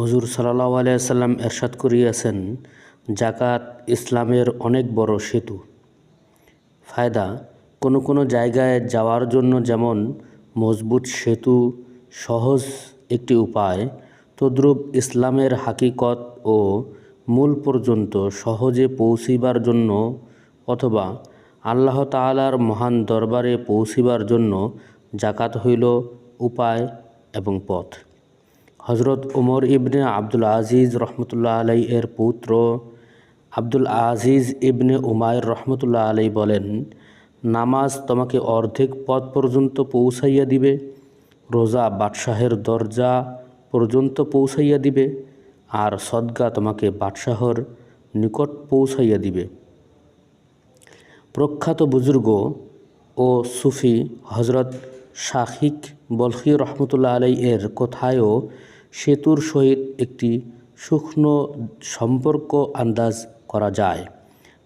হুজুর সাল্লাহ আলিয়াল্লাম এরশাদ করিয়াছেন, জাকাত ইসলামের অনেক বড় সেতু। ফায়দা, কোনো কোনো জায়গায় যাওয়ার জন্য যেমন মজবুত সেতু, সহজ একটি উপায়, তদ্রূপ ইসলামের হাকিকত ও মূল পর্যন্ত সহজে পৌঁছিবার জন্য অথবা আল্লাহ তাআলার মহান দরবারে পৌঁছিবার জন্য জাকাত হইল উপায় এবং পথ। হজরত উমর ইবনে আব্দুল আজিজ রহমতুল্লাহ আলাই এর পুত্র আব্দুল আজিজ ইবনে উমায়ের রহমতুল্লাহ আলাই বলেন, নামাজ তোমাকে অর্ধেক পথ পর্যন্ত পৌঁছাইয়া দিবে, রোজা বাদশাহের দরজা পর্যন্ত পৌঁছাইয়া দিবে, আর সদগা তোমাকে বাদশাহর নিকট পৌঁছাইয়া দিবে। প্রখ্যাত বুজুর্গ ও সুফি হজরত শাহিক বলখি রহমতুল্লাহ আলাই এর কোথায়ও সেতুর সহিত একটি সূক্ষ্ম সম্পর্ক আন্দাজ করা যায়।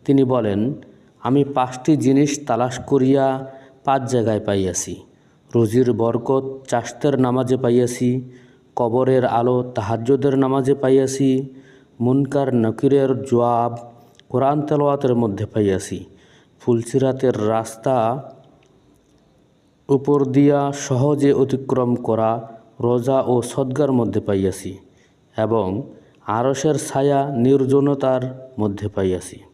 তিনি বলেন, আমি পাঁচটি জিনিস তালাশ করিয়া পাঁচ জায়গায় পাইয়াছি। রুজির বরকত চাষতের নামাজে পাইয়াছি, কবরের আলো তাহাজ্যদের নামাজে পাইয়াছি, মুনকার নকিরের জবাব কোরআন তেলোয়াতের মধ্যে পাইয়াছি। ফুলসিরাতের রাস্তা উপর দিয়া সহজে অতিক্রম করা রোজা ও সদ্গার মধ্যে পাইয়াছি এবং আরসের ছায়া নির্জনতার মধ্যে পাইয়াছি।